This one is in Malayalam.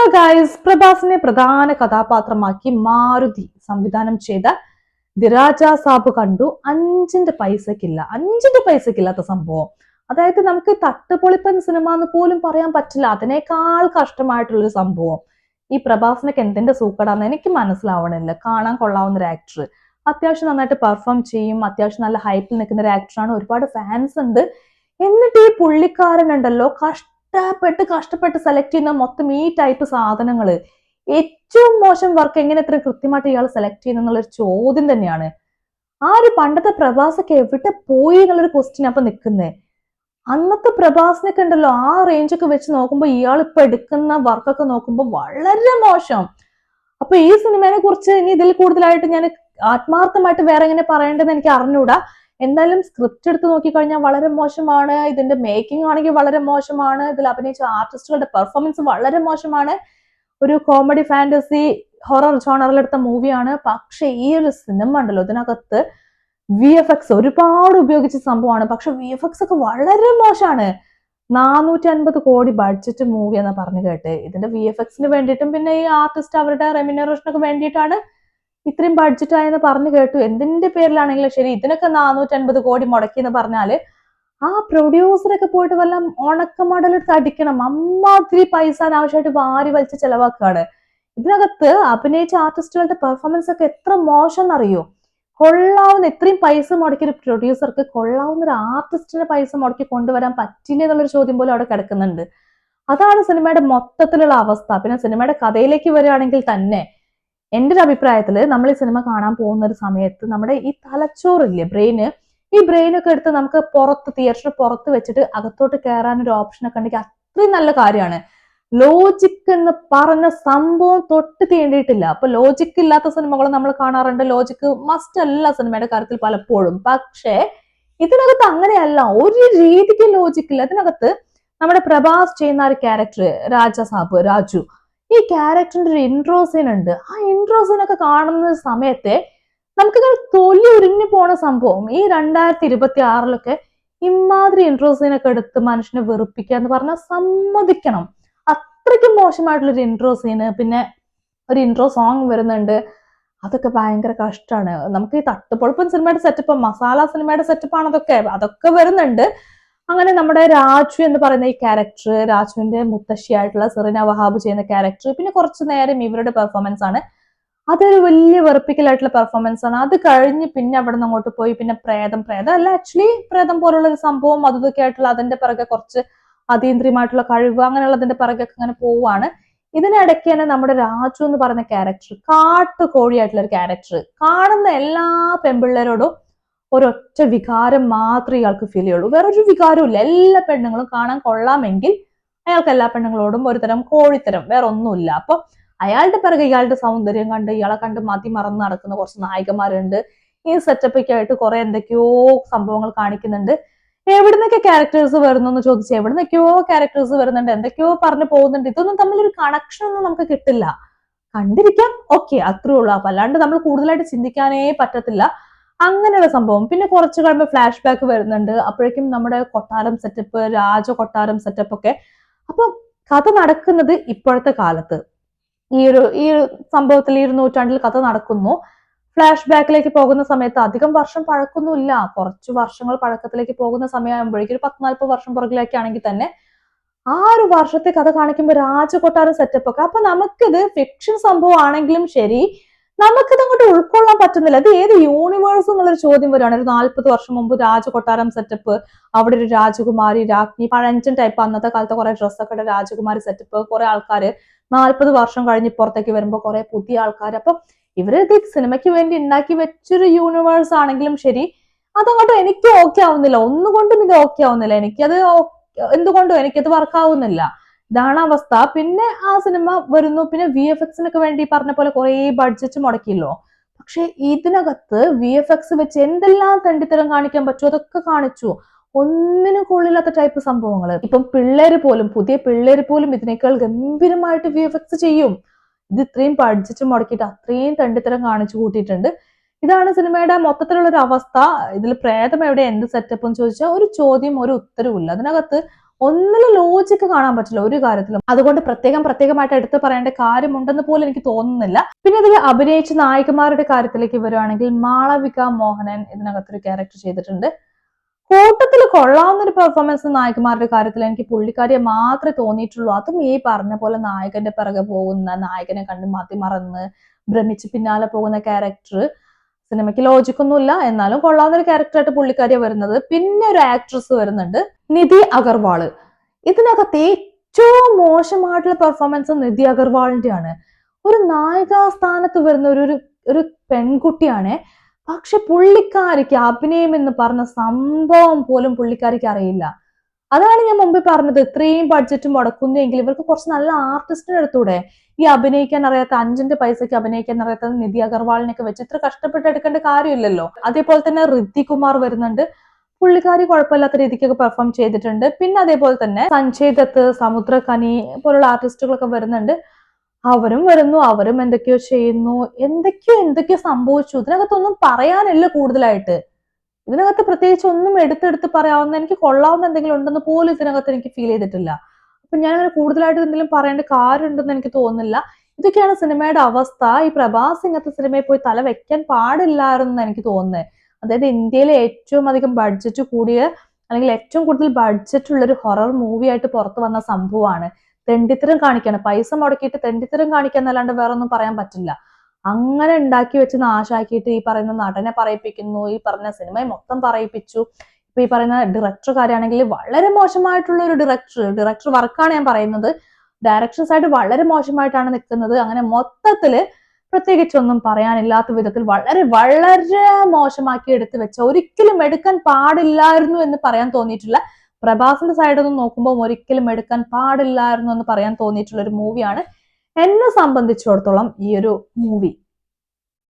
ഹലോ ഗായ്സ് പ്രഭാസിനെ പ്രധാന കഥാപാത്രമാക്കി മാരുതി സംവിധാനം ചെയ്ത ദിരാജ സാബ് കണ്ടു. അഞ്ചിന്റെ പൈസക്കില്ല. അഞ്ചിന്റെ പൈസക്കില്ലാത്ത സംഭവം. അതായത് നമുക്ക് തട്ടുപൊളിപ്പൻ സിനിമ എന്ന് പോലും പറയാൻ പറ്റില്ല. അതിനേക്കാൾ കഷ്ടമായിട്ടുള്ളൊരു സംഭവം. ഈ പ്രഭാസിനൊക്കെ എന്തിന്റെ സൂക്കടാന്ന് എനിക്ക് മനസ്സിലാവണില്ല. കാണാൻ കൊള്ളാവുന്ന ഒരു ആക്ടർ അത്യാവശ്യം നന്നായിട്ട് പെർഫോം ചെയ്യും. അത്യാവശ്യം നല്ല ഹൈപ്പിൽ നിൽക്കുന്ന ഒരു ആക്ടറാണ് ഒരുപാട് ഫാൻസ് ഉണ്ട്. എന്നിട്ട് ഈ പുള്ളിക്കാരൻ ഉണ്ടല്ലോ കഷ്ടപ്പെട്ട് കഷ്ടപ്പെട്ട് സെലക്ട് ചെയ്യുന്ന മൊത്തം ഈ ടൈപ്പ് സാധനങ്ങൾ ഏറ്റവും മോശം വർക്ക് എങ്ങനെ ഇത്ര കൃത്യമായിട്ട് ഇയാൾ സെലക്ട് ചെയ്യുന്ന എന്നുള്ളൊരു ചോദ്യം തന്നെയാണ്. ആ ഒരു പണ്ടത്തെ പ്രഭാസൊക്കെ എവിടെ പോയി എന്നുള്ളൊരു ക്വസ്റ്റ്യൻ അപ്പൊ നിൽക്കുന്നേ അന്നത്തെ പ്രഭാസിനൊക്കെ ഉണ്ടല്ലോ ആ റേഞ്ചൊക്കെ വെച്ച് നോക്കുമ്പോൾ ഇയാൾ ഇപ്പൊ എടുക്കുന്ന വർക്കൊക്കെ നോക്കുമ്പോൾ വളരെ മോശം. അപ്പൊ ഈ സിനിമയെ കുറിച്ച് ഇനി ഇതിൽ കൂടുതലായിട്ട് ഞാൻ ആത്മാർത്ഥമായിട്ട് വേറെ എങ്ങനെ പറയേണ്ടതെന്ന് എനിക്ക് അറിഞ്ഞൂടാ. എന്തായാലും സ്ക്രിപ്റ്റ് എടുത്ത് നോക്കിക്കഴിഞ്ഞാൽ വളരെ മോശമാണ്. ഇതിന്റെ മേക്കിംഗ് ആണെങ്കിൽ വളരെ മോശമാണ്. ഇതിൽ അഭിനയിച്ച ആർട്ടിസ്റ്റുകളുടെ പെർഫോമൻസ് വളരെ മോശമാണ്. ഒരു കോമഡി ഫാന്റസി ഹൊറർ ജോണറിലെടുത്ത മൂവിയാണ് പക്ഷെ ഈ ഒരു സിനിമ ഉണ്ടല്ലോ ഇതിനകത്ത് വി എഫ് എക്സ് ഒരുപാട് ഉപയോഗിച്ച സംഭവമാണ്. പക്ഷെ വി എഫ് എക്സ് ഒക്കെ വളരെ മോശമാണ്. നാനൂറ്റി അൻപത് കോടി ബഡ്ജറ്റ് മൂവി എന്ന് പറഞ്ഞു കേട്ട്. ഇതിന്റെ വി എഫ് എക്സിന് വേണ്ടിയിട്ടും പിന്നെ ഈ ആർട്ടിസ്റ്റ് അവരുടെ റെമ്യൂണറേഷനൊക്കെ വേണ്ടിയിട്ടാണ് ഇത്രയും ബഡ്ജറ്റ് ആയെന്ന് പറഞ്ഞു കേട്ടു. എന്തിന്റെ പേരിലാണെങ്കിലും ശരി ഇതിനൊക്കെ നാനൂറ്റി അൻപത് കോടി മുടക്കി എന്ന് പറഞ്ഞാൽ ആ പ്രൊഡ്യൂസറൊക്കെ പോയിട്ട് വല്ല ഉണക്കമടലെടുത്ത് അടിക്കണം. അമ്മാതിരി പൈസ അനാവശ്യമായിട്ട് വാരി വലിച്ച് ചെലവാക്കുകയാണ്. ഇതിനകത്ത് അഭിനയിച്ച ആർട്ടിസ്റ്റുകളുടെ പെർഫോമൻസ് ഒക്കെ എത്ര മോശം എന്നറിയോ കൊള്ളാവുന്ന ഇത്രയും പൈസ മുടക്കിയ ഒരു പ്രൊഡ്യൂസർക്ക് കൊള്ളാവുന്ന ഒരു ആർട്ടിസ്റ്റിനെ പൈസ മുടക്കി കൊണ്ടുവരാൻ പറ്റില്ല എന്നുള്ളൊരു ചോദ്യം പോലും അവിടെ കിടക്കുന്നുണ്ട്. അതാണ് സിനിമയുടെ മൊത്തത്തിലുള്ള അവസ്ഥ. പിന്നെ സിനിമയുടെ കഥയിലേക്ക് വരികയാണെങ്കിൽ തന്നെ എന്റെ ഒരു അഭിപ്രായത്തിൽ നമ്മൾ ഈ സിനിമ കാണാൻ പോകുന്ന ഒരു സമയത്ത് നമ്മുടെ ഈ തലച്ചോറില്ലേ ബ്രെയിന് ഈ ബ്രെയിനൊക്കെ എടുത്ത് നമുക്ക് പുറത്ത് തിയേറ്ററിന് പുറത്ത് വെച്ചിട്ട് അകത്തോട്ട് കയറാൻ ഒരു ഓപ്ഷൻ ഒക്കെ ഉണ്ടെങ്കിൽ അത്രയും നല്ല കാര്യമാണ്. ലോജിക് എന്ന് പറഞ്ഞ സംഭവം തൊട്ട് തീണ്ടിയിട്ടില്ല. അപ്പൊ ലോജിക് ഇല്ലാത്ത സിനിമകൾ നമ്മൾ കാണാറുണ്ട്. ലോജിക് മസ്റ്റ് അല്ല സിനിമയുടെ കാര്യത്തിൽ പലപ്പോഴും. പക്ഷേ ഇതിനകത്ത് അങ്ങനെയല്ല. ഒരു രീതിക്ക് ലോജിക്കില്ല ഇതിനകത്ത് നമ്മുടെ പ്രഭാസ് ചെയ്യുന്ന ഒരു ക്യാരക്ടർ രാജസാബ് രാജു ഈ ക്യാരക്ടറിന്റെ ഒരു ഇൻട്രോ സീൻ ഉണ്ട്. ആ ഇൻട്രോ സീനൊക്കെ കാണുന്ന സമയത്തെ നമുക്ക് തൊലി ഉരിഞ്ഞു പോണ സംഭവം. ഈ രണ്ടായിരത്തി ഇരുപത്തി ആറിലൊക്കെ ഇമാതിരി ഇൻട്രോ സീനൊക്കെ എടുത്ത് മനുഷ്യനെ വെറുപ്പിക്കുക എന്ന് പറഞ്ഞാൽ സമ്മതിക്കണം. അത്രയ്ക്കും മോശമായിട്ടുള്ള ഒരു ഇൻട്രോ സീന് പിന്നെ ഒരു ഇൻട്രോ സോങ് വരുന്നുണ്ട്. അതൊക്കെ ഭയങ്കര കഷ്ടമാണ് നമുക്ക് ഈ തട്ടുപൊളപ്പൻ സിനിമയുടെ സെറ്റപ്പ് മസാല സിനിമയുടെ സെറ്റപ്പാണ് അതൊക്കെ അതൊക്കെ വരുന്നുണ്ട്. അങ്ങനെ നമ്മുടെ രാജു എന്ന് പറയുന്ന ഈ ക്യാരക്ടർ രാജുവിന്റെ മുത്തശ്ശിയായിട്ടുള്ള സെറിന വഹാബ് ചെയ്യുന്ന ക്യാരക്ടർ പിന്നെ കുറച്ചു നേരം ഇവരുടെ പെർഫോമൻസ് ആണ്. അതൊരു വലിയ വെറുപ്പിക്കലായിട്ടുള്ള പെർഫോമൻസ് ആണ്. അത് കഴിഞ്ഞ് പിന്നെ അവിടെ നിന്ന് അങ്ങോട്ട് പോയി പിന്നെ പ്രേതം പ്രേതം അല്ല ആക്ച്വലി പ്രേതം പോലുള്ള ഒരു സംഭവം അതൊക്കെ ആയിട്ടുള്ള അതിന്റെ പിറകെ കുറച്ച് അതീന്ദ്രിയമായിട്ടുള്ള കഴിവ് അങ്ങനെയുള്ളതിന്റെ പിറകെ അങ്ങനെ പോവാണ്. ഇതിനിടയ്ക്ക് തന്നെ നമ്മുടെ രാജു എന്ന് പറയുന്ന ക്യാരക്ടർ കാട്ടുകോഴിയായിട്ടുള്ള ഒരു ക്യാരക്ടർ കാണുന്ന എല്ലാ പെൺപിള്ളേരോടും ഒരൊറ്റ വികാരം മാത്രമേ ഇയാൾക്ക് ഫീൽ ചെയ്യുള്ളൂ. വേറൊരു വികാരമില്ല എല്ലാ പെണ്ണുങ്ങളും കാണാൻ കൊള്ളാമെങ്കിൽ അയാൾക്ക് എല്ലാ പെണ്ണുങ്ങളോടും ഒരുതരം കോഴിത്തരം. വേറെ ഒന്നുമില്ല അപ്പൊ അയാളുടെ പിറകെ ഇയാളുടെ സൗന്ദര്യം കണ്ട് ഇയാളെ കണ്ട് മതി മറന്ന് നടക്കുന്ന കുറച്ച് നായികമാരുണ്ട്. ഈ സെറ്റപ്പൊക്കെ ആയിട്ട് കുറെ എന്തൊക്കെയോ സംഭവങ്ങൾ കാണിക്കുന്നുണ്ട്. എവിടുന്നൊക്കെ ക്യാരക്ടേഴ്സ് വരുന്നു എന്ന് ചോദിച്ചാൽ എവിടുന്നൊക്കെയോ ക്യാരക്ടേഴ്സ് വരുന്നുണ്ട്. എന്തൊക്കെയോ പറഞ്ഞു പോകുന്നുണ്ട്. ഇതൊന്നും തമ്മിലൊരു കണക്ഷൻ ഒന്നും നമുക്ക് കിട്ടില്ല. കണ്ടിരിക്കാം. ഓക്കെ അത്രേ ഉള്ളൂ. അപ്പൊ അല്ലാണ്ട് നമ്മൾ കൂടുതലായിട്ട് ചിന്തിക്കാനേ പറ്റത്തില്ല. അങ്ങനെയുള്ള സംഭവം. പിന്നെ കുറച്ച് കഴിയുമ്പോൾ ഫ്ലാഷ് ബാക്ക് വരുന്നുണ്ട്. അപ്പോഴേക്കും നമ്മുടെ കൊട്ടാരം സെറ്റപ്പ് രാജ കൊട്ടാരം സെറ്റപ്പ് ഒക്കെ. അപ്പൊ കഥ നടക്കുന്നത് ഇപ്പോഴത്തെ കാലത്ത്. ഈ ഒരു ഈ ഒരു സംഭവത്തിൽ ഈ ഒരു നൂറ്റാണ്ടിൽ കഥ നടക്കുന്നു. ഫ്ലാഷ് ബാക്കിലേക്ക് പോകുന്ന സമയത്ത് അധികം വർഷം പഴക്കൊന്നുമില്ല കുറച്ച് വർഷങ്ങൾ പഴക്കത്തിലേക്ക് പോകുന്ന സമയമാകുമ്പോഴേക്കും ഒരു പത്ത് നാൽപ്പത് വർഷം പുറകിലേക്കാണെങ്കിൽ തന്നെ ആ ഒരു വർഷത്തെ കഥ കാണിക്കുമ്പോൾ രാജകൊട്ടാരം സെറ്റപ്പ് ഒക്കെ. അപ്പൊ നമുക്കിത് ഫിക്ഷൻ സംഭവമാണെങ്കിലും ശരി നമുക്കിത് അങ്ങോട്ട് ഉൾക്കൊള്ളാൻ പറ്റുന്നില്ല. അത് ഏത് യൂണിവേഴ്സ് എന്നുള്ളൊരു ചോദ്യം വരികയാണ്. ഒരു നാല്പത് വർഷം മുമ്പ് രാജകൊട്ടാരം സെറ്റപ്പ് അവിടെ ഒരു രാജകുമാരി രാജ്ഞി പഴഞ്ചൻ ടൈപ്പ് അന്നത്തെ കാലത്തെ കുറെ ഡ്രസ്സൊക്കെ ഇട്ട രാജകുമാരി സെറ്റപ്പ് കുറെ ആൾക്കാർ നാല്പത് വർഷം കഴിഞ്ഞ് പുറത്തേക്ക് വരുമ്പോൾ കുറെ പുതിയ ആൾക്കാർ അപ്പൊ ഇവർ ഇത് സിനിമയ്ക്ക് വേണ്ടി ഉണ്ടാക്കി വെച്ചൊരു യൂണിവേഴ്സ് ആണെങ്കിലും ശരി അതങ്ങോട്ട് എനിക്ക് ഓക്കെ ആവുന്നില്ല. ഒന്നുകൊണ്ടും ഇത് ഓക്കെ ആവുന്നില്ല. എനിക്കത് എന്തുകൊണ്ടും എനിക്കത് വർക്ക് ആവുന്നില്ല. ഇതാണ് അവസ്ഥ പിന്നെ ആ സിനിമ വരുന്നു. പിന്നെ വി എഫ് എക്സിനൊക്കെ വേണ്ടി പറഞ്ഞ പോലെ കുറെ ബഡ്ജറ്റ് മുടക്കിയല്ലോ. പക്ഷെ ഇതിനകത്ത് വി എഫ് എക്സ് വെച്ച് എന്തെല്ലാം തണ്ടിത്തരം കാണിക്കാൻ പറ്റുമോ അതൊക്കെ കാണിച്ചു. ഒന്നിനും കൊള്ളില്ലാത്ത ടൈപ്പ് സംഭവങ്ങൾ ഇപ്പം പിള്ളേര് പോലും പുതിയ പിള്ളേര് പോലും ഇതിനേക്കാൾ ഗംഭീരമായിട്ട് വി എഫ് എക്സ് ചെയ്യും. ഇത് ഇത്രയും ബഡ്ജറ്റ് മുടക്കിയിട്ട് അത്രയും തണ്ടിത്തരം കാണിച്ചു കൂട്ടിയിട്ടുണ്ട്. ഇതാണ് സിനിമയുടെ മൊത്തത്തിലുള്ള ഒരു അവസ്ഥ. ഇതിൽ പ്രേതം എവിടെ എന്ത് സെറ്റപ്പ് എന്ന് ചോദിച്ചാൽ ഒരു ചോദ്യം ഒരു ഉത്തരവുമില്ല അതിനകത്ത് ഒന്നിലും ലോജിക്ക് കാണാൻ പറ്റില്ല ഒരു കാര്യത്തിലും. അതുകൊണ്ട് പ്രത്യേകം പ്രത്യേകമായിട്ട് എടുത്തു പറയേണ്ട കാര്യമുണ്ടെന്ന് പോലും എനിക്ക് തോന്നുന്നില്ല. പിന്നെ ഇതിൽ അഭിനയിച്ച നായികമാരുടെ കാര്യത്തിലേക്ക് വരുവാണെങ്കിൽ മാളവിക മോഹനൻ ഇതിനകത്തൊരു ക്യാരക്ടർ ചെയ്തിട്ടുണ്ട്. കൂട്ടത്തിൽ കൊള്ളാവുന്ന ഒരു പെർഫോമൻസ് നായകന്മാരുടെ കാര്യത്തിൽ എനിക്ക് പുള്ളിക്കാരിയെ മാത്രമേ തോന്നിയിട്ടുള്ളൂ. അതും ഈ പറഞ്ഞ പോലെ നായകന്റെ പിറകെ പോകുന്ന നായകനെ കണ്ട് മതിമറന്ന് ഭ്രമിച്ച് പിന്നാലെ പോകുന്ന ക്യാരക്ടർ സിനിമയ്ക്ക് ലോജിക്കൊന്നുമില്ല എന്നാലും കൊള്ളാവുന്ന ഒരു ക്യാരക്ടറായിട്ട് പുള്ളിക്കാരി വരുന്നത്. പിന്നെ ഒരു ആക്ട്രസ് വരുന്നുണ്ട്. നിധി അഗർവാൾ. ഇതിനകത്ത് ഏറ്റവും മോശമായിട്ടുള്ള പെർഫോമൻസ് നിധി അഗർവാളിന്റെയാണ്. ഒരു നായിക സ്ഥാനത്ത് വരുന്ന ഒരു- ഒരു പെൺകുട്ടിയാണ്. പക്ഷെ പുള്ളിക്കാരിക്ക് അഭിനയം എന്ന് പറഞ്ഞ സംഭവം പോലും പുള്ളിക്കാരിക്ക് അറിയില്ല. അതാണ് ഞാൻ മുമ്പ് പറഞ്ഞത്. ഇത്രയും ബഡ്ജറ്റ് മുടക്കുന്നെങ്കിൽ ഇവർക്ക് കുറച്ച് നല്ല ആർട്ടിസ്റ്റിനെ എടുത്തൂടെ. ഈ അഭിനയിക്കാൻ അറിയാത്ത അഞ്ചിന്റെ പൈസക്ക് അഭിനയിക്കാൻ അറിയാത്ത നിധി അഗർവാളിനെയൊക്കെ വെച്ച് ഇത്ര കഷ്ടപ്പെട്ട് എടുക്കേണ്ട കാര്യമില്ലല്ലോ. അതേപോലെ തന്നെ റിദ്ധി കുമാർ വരുന്നുണ്ട്. പുള്ളിക്കാരി കുഴപ്പമില്ലാത്ത രീതിക്കൊക്കെ പെർഫോം ചെയ്തിട്ടുണ്ട്. പിന്നെ അതേപോലെ തന്നെ സഞ്ജയ് ദത്ത് സമുദ്രഖനി പോലുള്ള ആർട്ടിസ്റ്റുകളൊക്കെ വരുന്നുണ്ട്. അവരും വരുന്നു അവരും എന്തൊക്കെയോ ചെയ്യുന്നു. എന്തൊക്കെയോ എന്തൊക്കെയോ സംഭവിച്ചു. ഇതിനകത്തൊന്നും പറയാനില്ല കൂടുതലായിട്ട്. ഇതിനകത്ത് പ്രത്യേകിച്ച് ഒന്നും എടുത്തെടുത്ത് പറയാവുന്ന എനിക്ക് കൊള്ളാവുന്ന എന്തെങ്കിലും ഉണ്ടെന്ന് പോലും ഇതിനകത്ത് എനിക്ക് ഫീൽ ചെയ്തിട്ടില്ല. അപ്പൊ ഞാൻ കൂടുതലായിട്ട് എന്തെങ്കിലും പറയേണ്ട കാര്യമുണ്ടെന്ന് എനിക്ക് തോന്നുന്നില്ല. ഇതൊക്കെയാണ് സിനിമയുടെ അവസ്ഥ. ഈ പ്രഭാസ് ഇങ്ങനത്തെ സിനിമയിൽ പോയി തല വെക്കാൻ പാടില്ലായിരുന്നു എനിക്ക് തോന്നുന്നത് അതായത് ഇന്ത്യയിലെ ഏറ്റവും അധികം ബഡ്ജറ്റ് കൂടിയ അല്ലെങ്കിൽ ഏറ്റവും കൂടുതൽ ബഡ്ജറ്റ് ഉള്ള ഒരു ഹൊറർ മൂവി ആയിട്ട് പുറത്തു വന്ന സംഭവമാണ്. തെണ്ടിത്തരം കാണിക്കാണ്. പൈസ മുടക്കിയിട്ട് തെണ്ടിത്തരം കാണിക്കാന്നല്ലാണ്ട് വേറെ ഒന്നും പറയാൻ പറ്റില്ല. അങ്ങനെ ഉണ്ടാക്കി വെച്ച് നാശാക്കിയിട്ട് ഈ പറയുന്ന നടനെ പറയിപ്പിക്കുന്നു ഈ പറഞ്ഞ സിനിമയെ മൊത്തം പറയിപ്പിച്ചു. ഇപ്പൊ ഈ പറയുന്ന ഡയറക്ടർ കാര്യമാണെങ്കിൽ വളരെ മോശമായിട്ടുള്ള ഒരു ഡയറക്ടർ ഡയറക്ടർ വർക്കാണ് ഞാൻ പറയുന്നത്. ഡയറക്ഷൻസ് ആയിട്ട് വളരെ മോശമായിട്ടാണ് നിൽക്കുന്നത്. അങ്ങനെ മൊത്തത്തിൽ പ്രത്യേകിച്ചൊന്നും പറയാനില്ലാത്ത വിധത്തിൽ വളരെ വളരെ മോശമാക്കി എടുത്തു വെച്ച ഒരിക്കലും എടുക്കാൻ പാടില്ലായിരുന്നു എന്ന് പറയാൻ തോന്നിയിട്ടില്ല പ്രഭാസിന്റെ സൈഡിൽ നിന്ന് നോക്കുമ്പോൾ ഒരിക്കലും എടുക്കാൻ പാടില്ലായിരുന്നു എന്ന് പറയാൻ തോന്നിയിട്ടുള്ള ഒരു മൂവിയാണ് എന്നെ സംബന്ധിച്ചിടത്തോളം ഈ ഒരു മൂവി